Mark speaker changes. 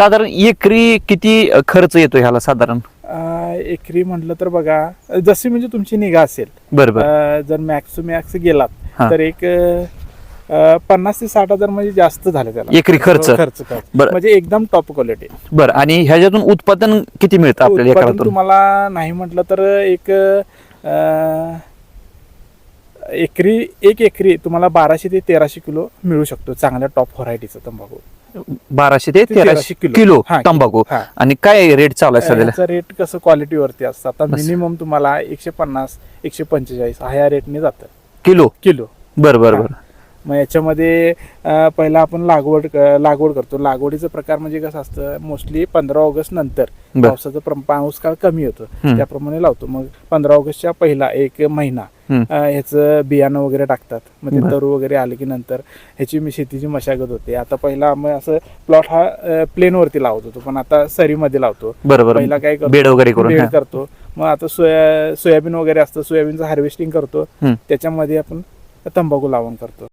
Speaker 1: साधारण एकरी किती खर्च येतो ह्याला साधारण?
Speaker 2: अं, एकरी म्हटलं तर बघा जशी म्हणजे तुमची निगा असेल
Speaker 1: बरोबर
Speaker 2: अं, जर मॅक्स टू मॅक्स गेलात
Speaker 1: हा.
Speaker 2: तर एक अं, पन्नास ते साठ हजार म्हणजे जास्त झाले त्याला.
Speaker 1: एकरी खर्च?
Speaker 2: खर्च खर्च.
Speaker 1: बरं.
Speaker 2: म्हणजे एकदम टॉप क्वालिटी
Speaker 1: बरं आणि ह्याच्यातून उत्पादन किती मिळतं आपल्याला
Speaker 2: उत्पादन
Speaker 1: एकरातून
Speaker 2: तुम्हाला नाही म्हटलं तर एक अं, एकरी एक एकरी तुम्हाला बाराशे ते तेराशे किलो मिळू शकतो चांगल्या टॉप व्हरायटीचा तंबाखू.
Speaker 1: बाराशे ते तेराशे
Speaker 2: किलो. हा,
Speaker 1: तंबाखू
Speaker 2: हा.
Speaker 1: आणि काय रेट चालू आहे सध्याला
Speaker 2: याचा रेट कसं क्वालिटीवरती असतं आता. मिनिमम तुम्हाला एकशे पन्नास एकशे पंचेचाळीस हा या रेटने जातं
Speaker 1: किलो
Speaker 2: किलो
Speaker 1: बरं बरं. बरं
Speaker 2: मग याच्यामध्ये पहिला आपण लागवड लागवड करतो. लागवडीचं प्रकार म्हणजे कसं असतं मोस्टली पंधरा ऑगस्ट नंतर. पावसाचं पाऊस काळ कमी होतो. त्याप्रमाणे लावतो. मग पंधरा ऑगस्टच्या पहिला एक महिना ह्याचं बियाणं वगैरे टाकतात. मग ते. तरू वगैरे आले की नंतर ह्याची मी शेतीची मशागत होते. आता पहिला आम्ही असं प्लॉट हा प्लेन वरती लावत होतो. पण आता सरीमध्ये लावतो.
Speaker 1: बरं
Speaker 2: पहिला काय करतो?
Speaker 1: बेड वगैरे करून
Speaker 2: बेड. करतो. मग आता सोया सोयाबीन वगैरे असतं. सोयाबीनचं हार्वेस्टिंग करतो. त्याच्यामध्ये आपण तंबाखू लावण करतो.